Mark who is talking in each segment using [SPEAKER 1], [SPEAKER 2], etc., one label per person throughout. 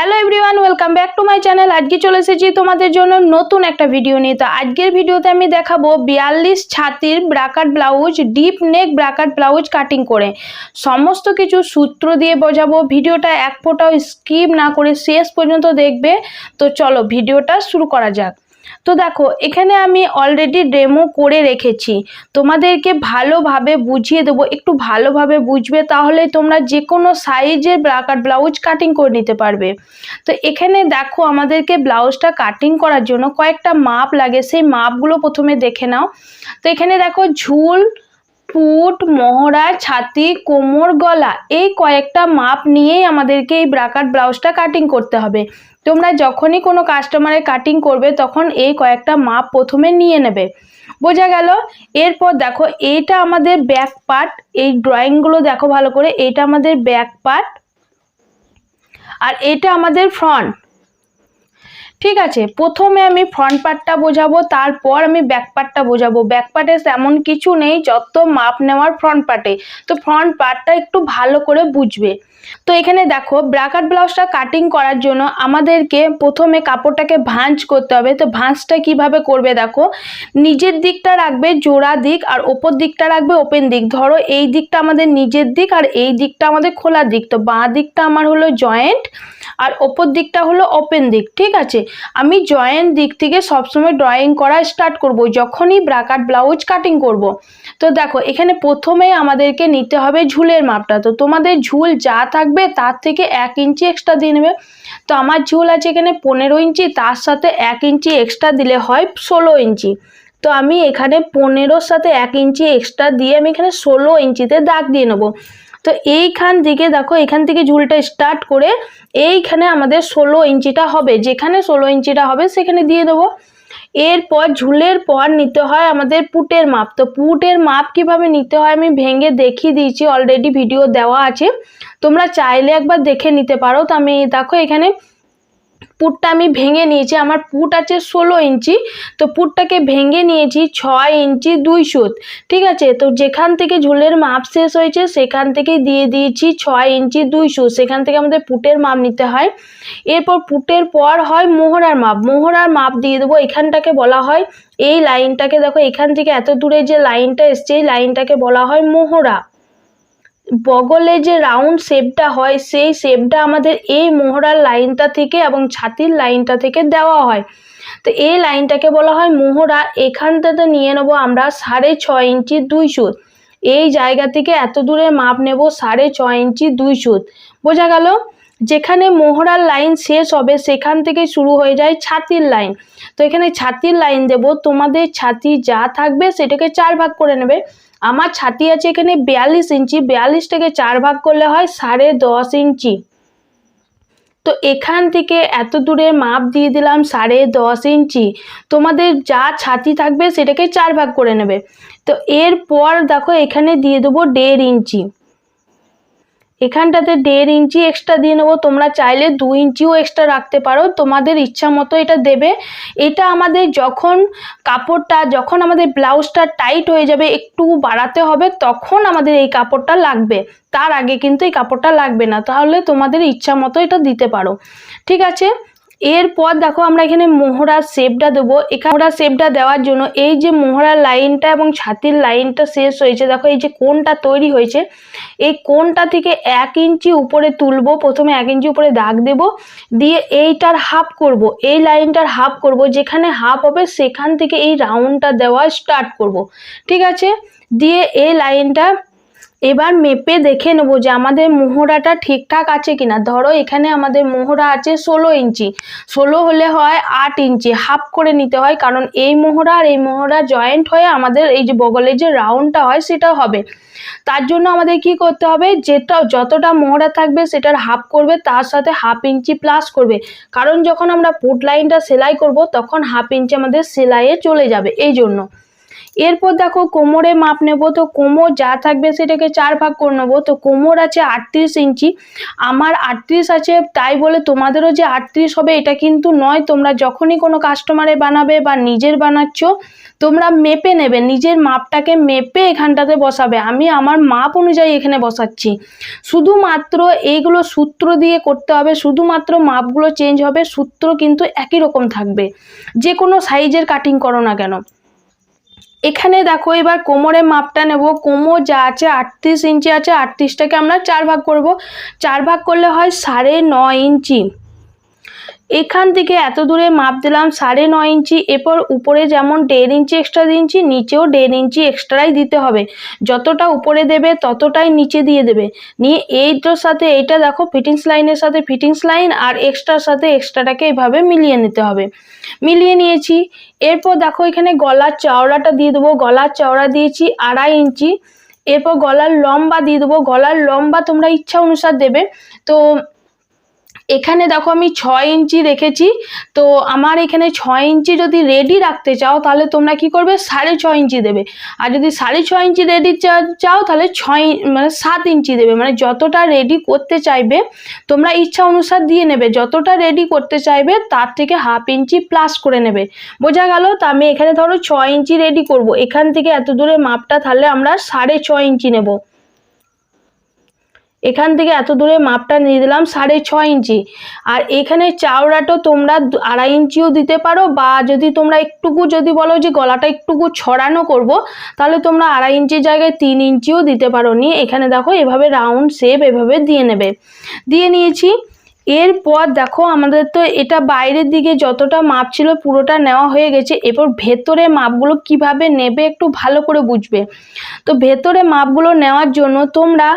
[SPEAKER 1] Hello everyone, welcome back to my channel. আজকে চলে এসেছি তোমাদের জন্য নতুন একটা ভিডিও নিয়ে। তো আজকের ভিডিওতে আমি দেখাবো বিয়াল্লিশ ছাতির bra cut blouse deep neck bra cut blouse cutting করে। সমস্ত কিছু সূত্র দিয়ে বোঝাবো। ভিডিওটা এক ফোটাও স্কিপ না করে শেষ পর্যন্ত দেখবে। তো চলো ভিডিওটা শুরু করা যাক। তো দেখো, এখানে আমি অলরেডি ডেমো করে রেখেছি। তোমাদেরকে ভালোভাবে বুঝিয়ে দেবো, একটু ভালোভাবে বুঝবে, তাহলে তোমরা যে কোনো সাইজের ব্লাউজ কাটিং করে নিতে পারবে। তো এখানে দেখো, আমাদেরকে ব্লাউজটা কাটিং করার জন্য কয়েকটা মাপ লাগে, সেই মাপগুলো প্রথমে দেখে নাও। তো এখানে দেখো, ঝুল, পুট, মহড়া, ছাতি, কোমর, গলা, এই কয়েকটা মাপ নিয়েই আমাদেরকে এই ব্রাকার ব্লাউজটা কাটিং করতে হবে। তোমরা যখনই কোনো কাস্টমারের কাটিং করবে, তখন এই কয়েকটা মাপ প্রথমে নিয়ে নেবে। বোঝা গেল? এরপর দেখো, এইটা আমাদের ব্যাক পার্ট এই ড্রয়িংগুলো দেখো ভালো করে, এইটা আমাদের ব্যাক পার্ট আর এটা আমাদের ফ্রন্ট ঠিক আছে, প্রথমে আমি ফ্রন্ট পার্টটা বোঝাবো, তারপর আমি ব্যাক পার্টটা বোঝাবো। ব্যাক পার্টে তেমন কিছু নেই, যত মাপ নেওয়ার ফ্রন্ট পার্টে তো ফ্রন্ট পার্টটা একটু ভালো করে বুঝবে। তো এখানে দেখো ব্রাকাট ব্লাউজটা কাটিং করার জন্য আমাদেরকে প্রথমে কাপড়টাকে ভাঁজ করতে হবে। তো ভাঁজটা কীভাবে করবে দেখো, নিজের দিকটা রাখবে জোড়া দিক আর ওপর দিকটা রাখবে ওপেন দিক। ধরো এই দিকটা আমাদের নিজের দিক আর এই দিকটা আমাদের খোলা দিক। তো বাঁ দিকটা আমার হলো জয়েন্ট আর ওপর দিকটা হলো ওপেন দিক, ঠিক আছে? আমি জয়েন্ট দিক থেকে সবসময় ড্রয়িং করা স্টার্ট করব, যখনই ব্রাকাট ব্লাউজ কাটিং করব। তো দেখো, এখানে প্রথমে আমাদেরকে নিতে হবে ঝুলের মাপটা। তো তোমাদের ঝুল যা থাকবে তার থেকে এক ইঞ্চি এক্সট্রা দিয়ে নেবে। তো আমার ঝুল আছে এখানে পনেরো ইঞ্চি, তার সাথে এক ইঞ্চি এক্সট্রা দিলে হয় ষোলো ইঞ্চি। তো আমি এখানে পনেরোর সাথে এক ইঞ্চি এক্সট্রা দিয়ে আমি এখানে ষোলো ইঞ্চিতে দাগ দিয়ে নেব। তো এইখান থেকে দেখো এখান থেকে ঝুলটা স্টার্ট করে এইখানে আমাদের ষোলো ইঞ্চিটা হবে। যেখানে ষোলো ইঞ্চিটা হবে, সেখানে দিয়ে দেবো। এরপর ঝুলের পর নিতে হয় আমাদের পুটের মাপ। তো পুটের মাপ কীভাবে নিতে হয় আমি ভেঙে দেখিয়ে দিয়েছি অলরেডি ভিডিও দেওয়া আছে। তোমরা চাইলে একবার দেখে নিতে পারো। তো আমি দেখো এখানে পুটটা আমি ভেঙে নিয়েছি, আমার পুট আছে ষোলো ইঞ্চি, তো পুটটাকে ভেঙে নিয়েছি ছয় ইঞ্চি দুই সুত, ঠিক আছে? তো যেখান থেকে ঝুলের মাপ শেষ হয়েছে, সেখান থেকে দিয়ে দিয়েছি ছয় ইঞ্চি দুই সুত, সেখান থেকে আমাদের পুটের মাপ নিতে হয়। এরপর পুটের পর হয় মোহরার মাপ মোহরার মাপ দিয়ে দেবো, এখানটাকে বলা হয়, এই লাইনটাকে দেখো, এখান থেকে এত দূরে যে লাইনটা এসছে, এই লাইনটাকে বলা হয় মোহরা। বগলে যে রাউন্ড শেপটা হয়, সেই শেপটা আমাদের এই মোহরার লাইনটা থেকে এবং ছাতির লাইনটা থেকে দেওয়া হয়। তো এই লাইনটাকে বলা হয় মোহরা। এখানটাতে নিয়ে নেব আমরা সাড়ে ছয় ইঞ্চি দুই সুত। এই জায়গা থেকে এত দূরে মাপ নেব সাড়ে ছয় ইঞ্চি দুই সুত। বোঝা গেল? যেখানে মোহরার লাইন শেষ হবে, সেখান থেকে শুরু হয়ে যায় ছাতির লাইন তো এখানে ছাতির লাইন দেব। তোমাদের ছাতি যা থাকবে, সেটাকে চার ভাগ করে নেবে। আমার ছাতি আছে এখানে বিয়াল্লিশ ইঞ্চি বিয়াল্লিশটাকে চার ভাগ করলে হয় সাড়ে দশ ইঞ্চি। তো এখান থেকে এত দূরে মাপ দিয়ে দিলাম সাড়ে দশ ইঞ্চি। তোমাদের যা ছাতি থাকবে সেটাকে চার ভাগ করে নেবে। তো এরপর দেখো এখানে দিয়ে দেবো দেড় ইঞ্চি। এখানটাতে দেড় ইঞ্চি এক্সট্রা দিয়ে নেব। তোমরা চাইলে দু ইঞ্চিও এক্সট্রা রাখতে পারো। তোমাদের ইচ্ছা মতো এটা দেবে। এটা আমাদের যখন কাপড়টা, যখন আমাদের ব্লাউজটা টাইট হয়ে যাবে, একটু বাড়াতে হবে, তখন আমাদের এই কাপড়টা লাগবে। তার আগে কিন্তু এই কাপড়টা লাগবে না। তাহলে তোমাদের ইচ্ছা মতো এটা দিতে পারো। ঠিক আছে? এরপর দেখো আমরা এখানে মোহরার শেপটা দেবো। এখানে মোহরার শেপটা দেওয়ার জন্য এই যে মোহরার লাইনটা এবং ছাতির লাইনটা শেষ হয়েছে, দেখো এই যে কোনটা তৈরি হয়েছে, এই কোনটা থেকে এক ইঞ্চি উপরে তুলবো, প্রথমে এক ইঞ্চি উপরে দাগ দেব, দিয়ে এইটার হাফ করব, এই লাইনটার হাফ করব, যেখানে হাফ হবে সেখান থেকে এই রাউন্ডটা দেওয়া স্টার্ট করব, ঠিক আছে? দিয়ে এই লাইনটা এবার মেপে দেখে নেব যে আমাদের মোহরাটা ঠিকঠাক আছে কিনা। ধরো এখানে আমাদের মোহরা আছে ষোলো ইঞ্চি। ষোলো হলে হয় আট ইঞ্চি। হাফ করে নিতে হয়, কারণ এই মোহরা আর এই মোহরা জয়েন্ট হয়ে আমাদের এই যে বগলের যে রাউন্ডটা হয় সেটা হবে। তার জন্য আমাদের কি করতে হবে? যেটা, যতটা মোহরা থাকবে সেটার হাফ করবে, তার সাথে হাফ ইঞ্চি প্লাস করবে। কারণ যখন আমরা পুট লাইনটা সেলাই করব, তখন হাফ ইঞ্চি আমাদের সেলাইয়ে চলে যাবে, এই জন্য। এরপর দেখো কোমরে মাপ নেব, তো কোমর যা থাকবে সেটাকে চার ভাগ করে নেব, তো কোমর আছে আটত্রিশ ইঞ্চি, আমার আটত্রিশ আছে, তাই বলে তোমাদেরও যে আটত্রিশ হবে এটা কিন্তু নয়, তোমরা যখনই কোনো কাস্টমারে বানাবে বা নিজের বানাচ্ছ, তোমরা মেপে নেবে, নিজের মাপটাকে মেপে এখানটাতে বসাবে, আমি আমার মাপ অনুযায়ী এখানে বসাচ্ছি। শুধুমাত্র এইগুলো সূত্র দিয়ে করতে হবে, শুধুমাত্র মাপগুলো চেঞ্জ হবে, সূত্র কিন্তু একই রকম থাকবে, যে কোনো সাইজের কাটিং করো না কেন। এখানে দেখো, এবার কোমরের মাপটা নেব। কোমর যা আছে আটত্রিশ ইঞ্চি আছে, আটত্রিশটাকে আমরা চার ভাগ করব। চার ভাগ করলে হয় সাড়ে ন ইঞ্চি। এখান থেকে এত দূরে মাপ দিলাম সাড়ে নয় ইঞ্চি, এরপর উপরে যেমন দেড় ইঞ্চি এক্সট্রা দিচ্ছি, নিচেও দেড় ইঞ্চি এক্সট্রাই দিতে হবে। যতটা উপরে দেবে ততটাই নিচে দিয়ে দেবে। নিয়ে এইটার সাথে এইটা দেখো ফিটিংস লাইনের সাথে ফিটিংস লাইন আর এক্সট্রার সাথে এক্সট্রাটাকে এইভাবে মিলিয়ে নিতে হবে। মিলিয়ে নিয়েছি। এরপর দেখো এখানে গলার চওড়াটা দিয়ে দেবো। গলার চওড়া দিয়েছি আড়াই ইঞ্চি। এরপর গলার লম্বা দিয়ে দেবো। গলার লম্বা তোমরা ইচ্ছা অনুসার দেবে। তো এখানে দেখো আমি ছয় ইঞ্চি রেখেছি, তো আমার এখানে ছয় ইঞ্চি যদি রেডি রাখতে চাও, তাহলে তোমরা কি করবে? সাড়ে ছয় ইঞ্চি দেবে। আর যদি সাড়ে ছয় ইঞ্চি রেডি চাও, তাহলে ছয় মানে সাত ইঞ্চি দেবে। মানে যতটা রেডি করতে চাইবে, তোমরা ইচ্ছা অনুসার দিয়ে নেবে। যতটা রেডি করতে চাইবে, তার থেকে হাফ ইঞ্চি প্লাস করে নেবে। বোঝা গেল? তো আমি এখানে ধরো ছয় ইঞ্চি রেডি করব। এখান থেকে এত দূরে মাপটা, তাহলে আমরা সাড়ে ছয় ইঞ্চি নেব। এখান থেকে এত দূরে মাপটা নিয়ে দিলাম সাড়ে ছয় ইঞ্চি। আর এখানে চাওড়াটা তোমরা আড়াই ইঞ্চিও দিতে পারো বা যদি তোমরা একটুকু যদি বলো যে গলাটা একটুকু ছড়ানো করব, তাহলে তোমরা আড়াই ইঞ্চির জায়গায় তিন ইঞ্চিও দিতে পারো। নিয়ে এখানে দেখো এভাবে রাউন্ড শেপ এভাবে দিয়ে নেবে। দিয়ে নিয়েছি। এরপর দেখো আমাদের তো এটা বাইরের দিকে যতটা মাপ ছিল পুরোটা নেওয়া হয়ে গেছে। এরপর ভেতরে মাপগুলো কীভাবে নেবে একটু ভালো করে বুঝবে। তো ভেতরে মাপগুলো নেওয়ার জন্য তোমরা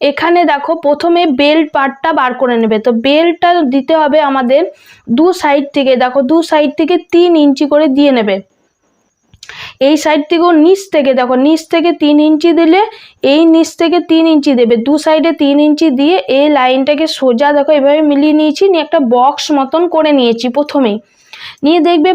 [SPEAKER 1] এখানে দেখো প্রথমে বেল্ট পার্টটা বার করে নেবে। তো বেল্টটা দিতে হবে আমাদের দু সাইড থেকে। দেখো দু সাইড থেকে তিন ইঞ্চি করে দিয়ে নেবে। এই সাইড থেকেও নিচ থেকে, দেখো নিচ থেকে তিন ইঞ্চি দিলে এই নিচ থেকে তিন ইঞ্চি দেবে। দু সাইডে তিন ইঞ্চি দিয়ে এই লাইনটাকে সোজা দেখো এভাবে মিলিয়ে নিয়েছি, নিয়ে একটা বক্স মতন করে নিয়েছি প্রথমেই। নিয়ে দেখবে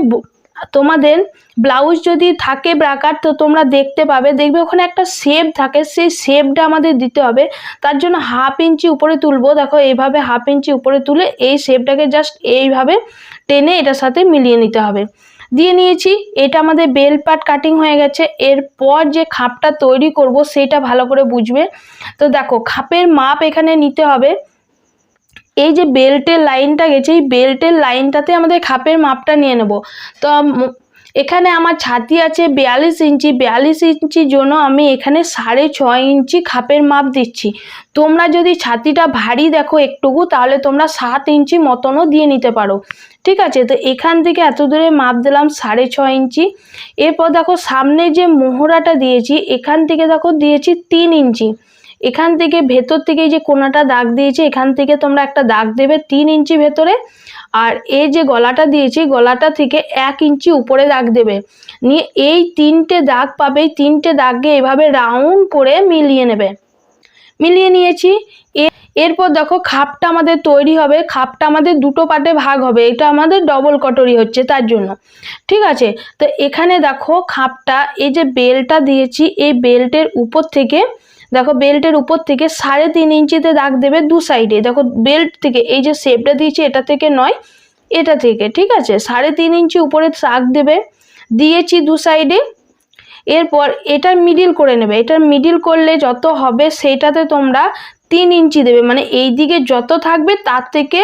[SPEAKER 1] তোমাদের ব্লাউজ যদি থাকে ব্রাকার তো তোমরা দেখতে পাবে, দেখবে ওখানে একটা শেপ থাকে, সেই শেপটা আমাদের দিতে হবে। তার জন্য হাফ ইঞ্চি উপরে তুলবো, দেখো এইভাবে হাফ ইঞ্চি উপরে তুলে এই শেপটাকে জাস্ট এইভাবে টেনে এটার সাথে মিলিয়ে নিতে হবে। দিয়ে নিয়েছি, এটা আমাদের বেল পাট কাটিং হয়ে গেছে। এরপর যে খাপটা তৈরি করব, সেটা ভালো করে বুঝবে। তো দেখো, খাপের মাপ এখানে নিতে হবে। এই যে বেল্টের লাইনটা গেছে, এই বেল্টের লাইনটাতে আমাদের খাপের মাপটা নিয়ে নেব। তো এখানে আমার ছাতি আছে বিয়াল্লিশ ইঞ্চি, বিয়াল্লিশ ইঞ্চির জন্য আমি এখানে সাড়ে ছয় ইঞ্চি খাপের মাপ দিচ্ছি। তোমরা যদি ছাতিটা ভারী দেখো একটুকু, তাহলে তোমরা সাত ইঞ্চি মতনও দিয়ে নিতে পারো। ঠিক আছে? তো এখান থেকে এত দূরে মাপ দিলাম সাড়ে ছয় ইঞ্চি। এরপর দেখো সামনে যে মোহরাটা দিয়েছি, এখান থেকে দেখো দিয়েছি তিন ইঞ্চি। এখান থেকে ভেতর থেকে যে কোনাটা দাগ দিয়েছি, এখান থেকে তোমরা একটা দাগ দেবে তিন ইঞ্চি ভেতরে। আর এই যে গলাটা দিয়েছি, গলাটা থেকে এক ইঞ্চি উপরে দাগ দেবে। নিয়ে এই তিনটে দাগ পাবে, এই তিনটে দাগকে এভাবে রাউন্ড করে মিলিয়ে নেবে। মিলিয়ে নিয়েছি। এরপর দেখো খাপটা আমাদের তৈরি হবে, খাপটা আমাদের দুটো পার্টে ভাগ হবে, এটা আমাদের ডবল কটরি হচ্ছে তার জন্য। ঠিক আছে? তো এখানে দেখো খাপটা, এই যে বেলটা দিয়েছি, এই বেল্টের উপর থেকে দেখো বেল্টের উপর থেকে সাড়ে তিন ইঞ্চিতে দাগ দেবে দু সাইডে। দেখো বেল্ট থেকে এই যে শেপটা দিয়েছি, এটা থেকে নয়, এটা থেকে, ঠিক আছে? সাড়ে তিন ইঞ্চি উপরে দাগ দেবে, দিয়েছি দু সাইডে। এরপর এটা মিডিল করে নেবে। এটা মিডিল করলে যত হবে সেইটাতে তোমরা তিন ইঞ্চি দেবে। মানে এই দিকে যত থাকবে তার থেকে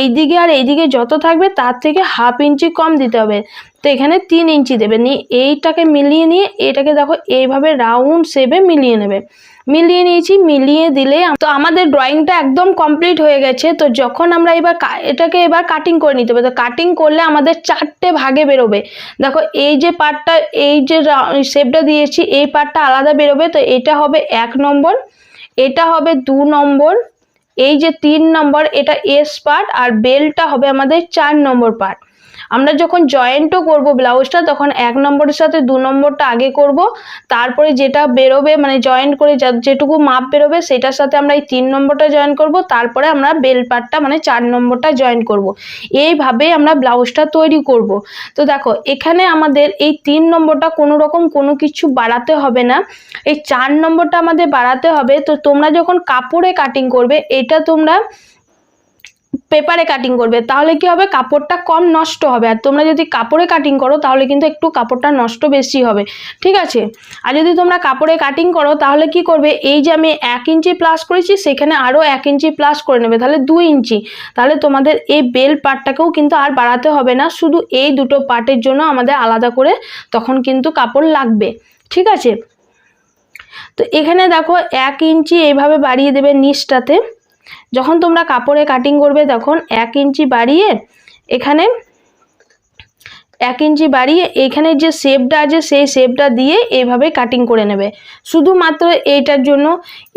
[SPEAKER 1] এই দিকে আর এই দিকে যত থাকবে তার থেকে হাফ ইঞ্চি কম দিতে হবে। তো এখানে তিন ইঞ্চি দেবে। নিয়ে এইটাকে মিলিয়ে নিয়ে এটাকে দেখো এইভাবে রাউন্ড শেপে মিলিয়ে নেবে। মিলিয়ে নিয়েছি, মিলিয়ে দিলে তো আমাদের ড্রয়িংটা একদম কমপ্লিট হয়ে গেছে। তো যখন আমরা এবার এটাকে এবার কাটিং করে নিতে হবে। তো কাটিং করলে আমাদের চারটে ভাগে বেরোবে। দেখো, এই যে পার্টটা এই যে শেপটা দিয়েছি, এই পার্টটা আলাদা বেরোবে। তো এটা হবে এক নম্বর, এটা হবে দু নম্বর, এই যে তিন নম্বর, এটা এস পার্ট আর বেলটা হবে আমাদের চার নম্বর পার্ট আমরা যখন জয়েন্টও করব ব্লাউজটা তখন এক নম্বরের সাথে দু নম্বরটা আগে করব। তারপরে যেটা বেরোবে মানে জয়েন্ট করে যেটুকু মাপ বেরোবে, সেটার সাথে আমরা এই তিন নম্বরটা জয়েন করব। তারপরে আমরা বেল পার্টটা মানে চার নম্বরটা জয়েন করব। এইভাবেই আমরা ব্লাউজটা তৈরি করব। তো দেখো, এখানে আমাদের এই তিন নম্বরটা কোনো রকম কোনো কিছু বাড়াতে হবে না। এই চার নম্বরটা আমাদের বাড়াতে হবে। তো তোমরা যখন কাপড়ে কাটিং করবে, এটা তোমরা পেপারে কাটিং করবে, তাহলে কি হবে? কাপড়টা কম নষ্ট হবে। আর তোমরা যদি কাপড়ে কাটিং করো, তাহলে কিন্তু একটু কাপড়টা নষ্ট বেশি হবে। ঠিক আছে? আর যদি তোমরা কাপড়ে কাটিং করো, তাহলে কি করবে? এই যে আমি এক ইঞ্চি প্লাস করেছি, সেখানে আরও এক ইঞ্চি প্লাস করে নেবে। তাহলে দুই ইঞ্চি। তাহলে তোমাদের এই বেল পার্টটাকেও কিন্তু আর বাড়াতে হবে না। শুধু এই দুটো পার্টের জন্য আমাদের আলাদা করে তখন কিন্তু কাপড় লাগবে। ঠিক আছে? তো এখানে দেখো, এক ইঞ্চি এইভাবে বাড়িয়ে দেবে নিচটাতে। যখন তোমরা কাপড়ে কাটিং করবে তখন এক ইঞ্চি বাড়িয়ে এখানে এক ইঞ্চি বাড়িয়ে এখানে যে শেপটা আছে সেই শেপটা দিয়ে এইভাবে কাটিং করে নেবে। শুধুমাত্র এইটার জন্য।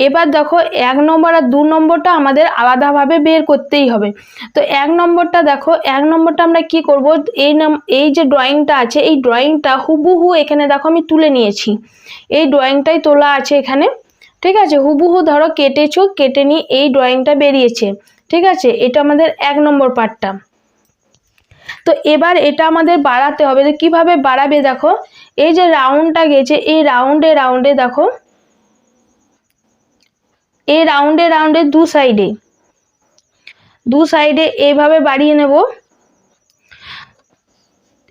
[SPEAKER 1] এবার দেখো এক নম্বর আর দু নম্বরটা আমাদের আলাদাভাবে বের করতেই হবে। তো এক নম্বরটা দেখো, এক নম্বরটা আমরা কি করব? এই নাম, এই যে ড্রয়িংটা আছে, এই ড্রয়িংটা হুবহু এখানে দেখো আমি তুলে নিয়েছি। এই ড্রয়িংটাই তোলা আছে এখানে। ঠিক আছে? হুবহু ধরো কেটেছো, কেটে নিয়ে এই ড্রয়িংটা বেরিয়েছে। ঠিক আছে? এটা আমাদের এক নম্বর পার্টটা তো এবার এটা আমাদের বাড়াতে হবে তো কীভাবে বাড়াবে দেখো? এই যে রাউন্ডটা গেছে, এই রাউন্ডে রাউন্ডে দেখো। এই রাউন্ডে রাউন্ডে দু সাইডে দু সাইডে এইভাবে বাড়িয়ে নেব।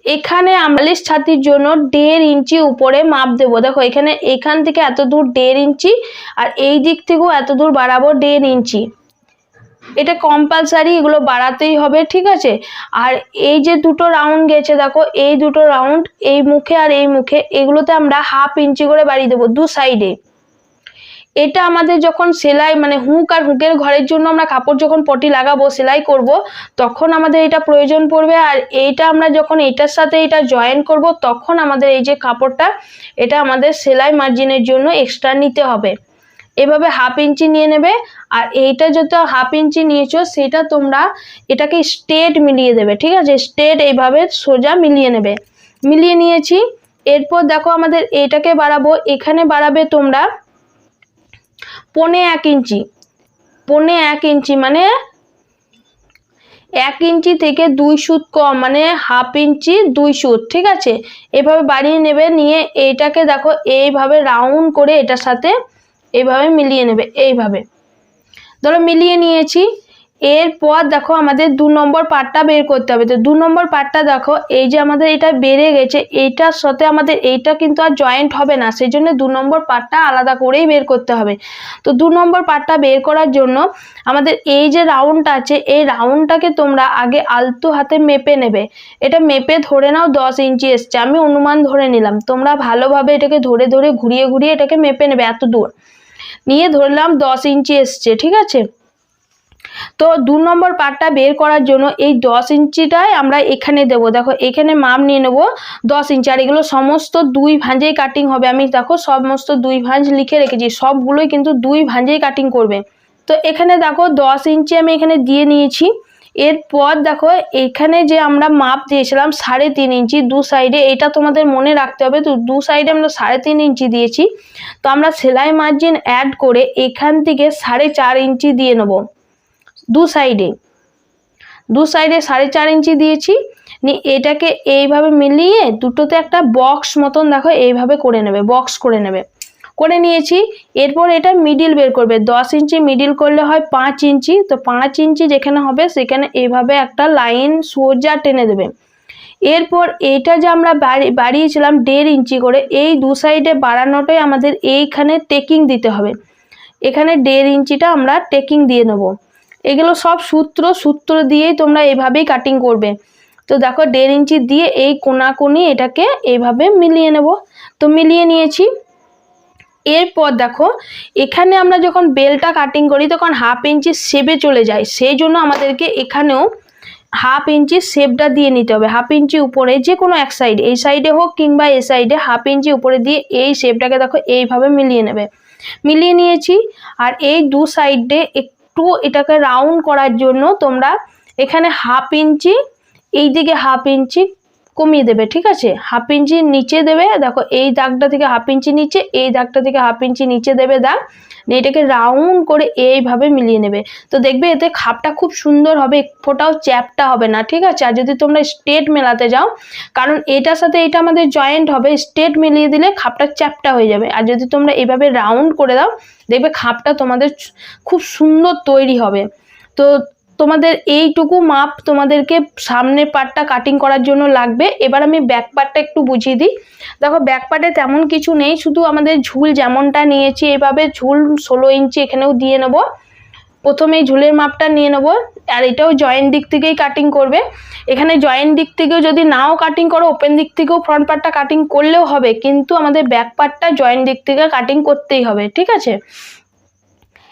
[SPEAKER 1] এখানে আমলিশ ছাতির জন্য দেড় ইঞ্চি উপরে মাপ দেবো। দেখো, এখানে এখান থেকে এত দূর দেড় ইঞ্চি আর এই দিক থেকেও এত দূর বাড়াবো দেড় ইঞ্চি। এটা কম্পালসারি এগুলো বাড়াতেই হবে, ঠিক আছে? আর এই যে দুটো রাউন্ড গেছে, দেখো, এই দুটো রাউন্ড এই মুখে আর এই মুখে, এগুলোতে আমরা হাফ ইঞ্চি করে বাড়িয়ে দেবো দু সাইডে এটা আমাদের যখন সেলাই মানে হুক আর হুকের ঘরের জন্য আমরা কাপড় যখন পটি লাগাবো, সেলাই করব, তখন আমাদের এটা প্রয়োজন পড়বে। আর এইটা আমরা যখন এটার সাথে এটা জয়েন করব, তখন আমাদের এই যে কাপড়টা, এটা আমাদের সেলাই মার্জিনের জন্য এক্সট্রা নিতে হবে। এভাবে হাফ ইঞ্চি নিয়ে নেবে, আর এইটা যত হাফ ইঞ্চি নিয়েছো, সেটা তোমরা এটাকে স্টেট মিলিয়ে দেবে, ঠিক আছে? স্টেট এইভাবে সোজা মিলিয়ে নেবে। মিলিয়ে নিয়েছি, এরপর দেখো আমাদের এইটাকে বাড়াবো। এখানে বাড়াবে তোমরা পনে এক ইঞ্চি। পনে এক ইঞ্চি মানে এক ইঞ্চি থেকে দুই সুত কম মানে হাফ ইঞ্চি দুই সুত, ঠিক আছে? এভাবে বাড়িয়ে নেবে, নিয়ে এইটাকে দেখো এইভাবে রাউন্ড করে এটার সাথে এইভাবে মিলিয়ে নেবে, এইভাবে। ধরো মিলিয়ে নিয়েছি এরপর দেখো আমাদের দু নম্বর পার্টটা বের করতে হবে। তো দু নম্বর পার্টটা দেখো, এই যে আমাদের এটা বেড়ে গেছে, এইটার সাথে আমাদের এইটা কিন্তু আর জয়েন্ট হবে না সেই জন্য দু নম্বর পার্টটা আলাদা করেই বের করতে হবে। তো দু নম্বর পার্টটা বের করার জন্য আমাদের এই যে রাউন্ডটা আছে, এই রাউন্ডটাকে তোমরা আগে আলতো হাতে মেপে নেবে। এটা মেপে ধরে নাও দশ ইঞ্চি এসছে, আমি অনুমান ধরে নিলাম। তোমরা ভালোভাবে এটাকে ধরে ধরে ঘুরিয়ে ঘুরিয়ে এটাকে মেপে নেবে এত দূর। নিয়ে ধরলাম দশ ইঞ্চি এসছে, ঠিক আছে? তো দু নম্বর পার্টটা বের করার জন্য এই দশ ইঞ্চিটাই আমরা এখানে দেব। দেখো, এখানে মাপ নিয়ে নেব দশ ইঞ্চি। আর এগুলো সমস্ত দুই ভাঁজেই কাটিং হবে। আমি দেখো, সমস্ত দুই ভাঁজ লিখে রেখেছি। সবগুলোই কিন্তু দুই ভাঁজেই কাটিং করবে। তো এখানে দেখো, দশ ইঞ্চি আমি এখানে দিয়ে নিয়েছি। এরপর দেখো, এখানে যে আমরা মাপ দিয়েছিলাম সাড়ে তিন ইঞ্চি দু সাইডে এটা তোমাদের মনে রাখতে হবে। তো দু সাইডে আমরা সাড়ে তিন ইঞ্চি দিয়েছি। তো আমরা সেলাই মার্জিন অ্যাড করে এখান থেকে সাড়ে চার ইঞ্চি দিয়ে নেব। দু সাইডে দু সাইডে সাড়ে চার ইঞ্চি দিয়েছি। নিয়ে এটাকে এইভাবে মিলিয়ে দুটোতে একটা বক্স মতন দেখো এইভাবে করে নেবে বক্স করে নেবে। করে নিয়েছি, এরপর এটা মিডিল বের করবে। দশ ইঞ্চি মিডিল করলে হয় পাঁচ ইঞ্চি। তো পাঁচ ইঞ্চি যেখানে হবে সেখানে এইভাবে একটা লাইন সোজা টেনে দেবে। এরপর এইটা যে আমরা বাড়ি, বাড়িয়েছিলাম দেড় ইঞ্চি করে, এই দু সাইডে বাড়ানোটাই আমাদের এইখানে টেকিং দিতে হবে। এখানে দেড় ইঞ্চিটা আমরা টেকিং দিয়ে নেব। এগুলো সব সূত্র সূত্র দিয়েই তোমরা এভাবেই কাটিং করবে। তো দেখো দেড় ইঞ্চি দিয়ে এই কোনাকুনি এটাকে এইভাবে মিলিয়ে নেব। তো মিলিয়ে নিয়েছি। এরপর দেখো, এখানে আমরা যখন বেলটা কাটিং করি, তখন হাফ ইঞ্চি শেপে চলে যায়। সেই জন্য আমাদেরকে এখানেও হাফ ইঞ্চি শেপটা দিয়ে নিতে হবে। হাফ ইঞ্চি উপরে যে কোনো এক সাইড এই সাইডে হোক কিংবা এই সাইডে হাফ ইঞ্চি উপরে দিয়ে এই শেপটাকে দেখো এইভাবে মিলিয়ে নেবে। মিলিয়ে নিয়েছি, আর এই দু সাইডে একটু এটাকে রাউন্ড করার জন্য তোমরা এখানে হাফ ইঞ্চি এই দিকে হাফ ইঞ্চি কমিয়ে দেবে, ঠিক আছে? হাফ ইঞ্চি নিচে দেবে, দেখো এই দাগটা থেকে হাফ ইঞ্চি নিচে, এই দাগটা থেকে হাফ ইঞ্চি নিচে দেবে দাগ। নিয়ে এটাকে রাউন্ড করে এইভাবে মিলিয়ে নেবে। তো দেখবে এতে খাপটা খুব সুন্দর হবে ফোটাও চ্যাপটা হবে না, ঠিক আছে? আর যদি তোমরা স্টেট মেলাতে যাও, কারণ এটার সাথে এটা আমাদের জয়েন্ট হবে স্টেট মিলিয়ে দিলে খাপটা চ্যাপটা হয়ে যাবে। আর যদি তোমরা এভাবে রাউন্ড করে দাও, দেখবে খাপটা তোমাদের খুব সুন্দর তৈরি হবে। তো তোমাদের এইটুকু মাপ তোমাদেরকে সামনের পার্টটা কাটিং করার জন্য লাগবে। এবার আমি ব্যাক পার্টটা একটু বুঝিয়ে দিই। দেখো ব্যাক পার্টে তেমন কিছু নেই, শুধু আমাদের ঝুল যেমনটা নিয়েছি এভাবে ঝুল ষোলো ইঞ্চি এখানেও দিয়ে নেব। প্রথমে ঝুলের মাপটা নিয়ে নেব, আর এটাও জয়েন্ট দিক থেকেই কাটিং করবে। এখানে জয়েন্ট দিক থেকেও যদি নাও কাটিং করো ওপেন দিক থেকেও ফ্রন্ট পার্টটা কাটিং করলেও হবে, কিন্তু আমাদের ব্যাক পার্টটা জয়েন্ট দিক থেকে কাটিং করতেই হবে, ঠিক আছে?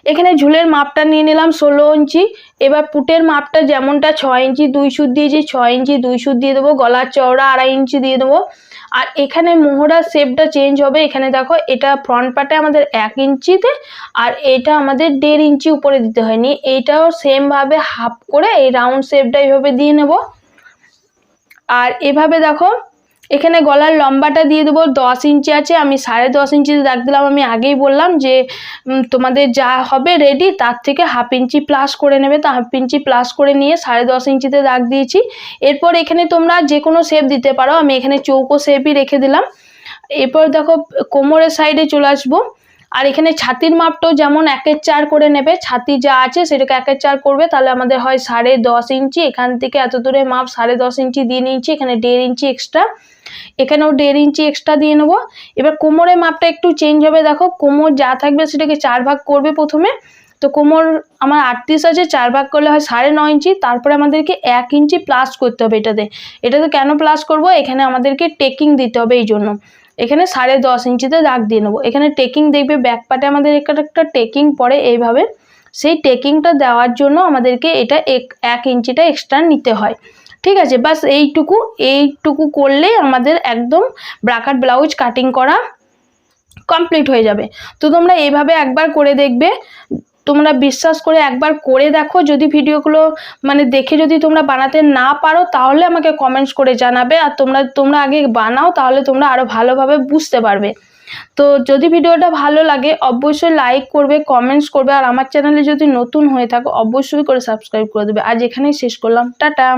[SPEAKER 1] এখানে ঝুলের মাপটা নিয়ে নিলাম ষোলো ইঞ্চি। এবার পুটের মাপটা যেমনটা ছয় ইঞ্চি দুই সুদ দিয়েছি, ছয় ইঞ্চি দুই সুদ দিয়ে দেবো। গলার চওড়া আড়াই ইঞ্চি দিয়ে দেবো। আর এখানে মোহরার শেপটা চেঞ্জ হবে। এখানে দেখো, এটা ফ্রন্ট পার্টে আমাদের এক ইঞ্চিতে আর এটা আমাদের দেড় ইঞ্চি উপরে দিতে হয়নি। এইটাও সেমভাবে হাফ করে এই রাউন্ড শেপটা এইভাবে দিয়ে নেব। আর এভাবে দেখো এখানে গলার লম্বাটা দিয়ে দেবো দশ ইঞ্চি আছে, আমি সাড়ে দশ ইঞ্চিতে দাগ দিলাম, আমি আগেই বললাম যে তোমাদের যা হবে রেডি তার থেকে হাফ ইঞ্চি প্লাস করে নেবে। তা হাফ ইঞ্চি প্লাস করে নিয়ে সাড়ে দশ ইঞ্চিতে দাগ দিয়েছি। এরপর এখানে তোমরা যে কোনো শেপ দিতে পারো। আমি এখানে চৌকো শেপই রেখে দিলাম। এরপর দেখো, কোমরের সাইডে চলে আসব। আর এখানে ছাতির মাপটাও যেমন একের চার করে নেবে, ছাতি যা আছে সেটাকে একের চার করবে, তাহলে আমাদের হয় সাড়ে দশ ইঞ্চি। এখান থেকে এত দূরে মাপ সাড়ে দশ ইঞ্চি দিয়ে নিচ্ছি এখানে দেড় ইঞ্চি এক্সট্রা এখানেও দেড় ইঞ্চি এক্সট্রা দিয়ে নেব। এবার কোমরের মাপটা একটু চেঞ্জ হবে, দেখো কোমর যা থাকবে সেটাকে চার ভাগ করবে প্রথমে। তো কোমর আমার আটত্রিশ আছে, চার ভাগ করলে হয় সাড়ে নয় ইঞ্চি। তারপরে আমাদেরকে এক ইঞ্চি প্লাস করতে হবে এটাতে। এটাতে কেন প্লাস করব? এখানে আমাদেরকে টেকিং দিতে হবে এই জন্য এখানে সাড়ে দশ ইঞ্চিতে দাগ দিয়ে নেব। এখানে টেকিং দেখবে ব্যাক পার্টে আমাদের একটা একটা টেকিং পড়ে এইভাবে। সেই টেকিংটা দেওয়ার জন্য আমাদেরকে এটা এক এক ইঞ্চিটা এক্সট্রা নিতে হয়। ঠিক আছে? বাস এইটুকু এইটুকু করলেই আমাদের একদম ব্রাকাট ব্লাউজ কাটিং করা কমপ্লিট হয়ে যাবে। তো তোমরা এইভাবে একবার করে দেখবে। তোমরা বিশ্বাস করে একবার করে দেখো। যদি ভিডিওগুলো মানে দেখে যদি তোমরা বানাতে না পারো, তাহলে আমাকে কমেন্টস করে জানাবে। আর তোমরা তোমরা আগে বানাও, তাহলে তোমরা আরও ভালোভাবে বুঝতে পারবে। তো যদি ভিডিওটা ভালো লাগে, অবশ্যই লাইক করবে কমেন্টস করবে। আর আমার চ্যানেলে যদি নতুন হয়ে থাকো, অবশ্যই করে সাবস্ক্রাইব করে দেবে। আজ এখানেই শেষ করলাম। টাটা!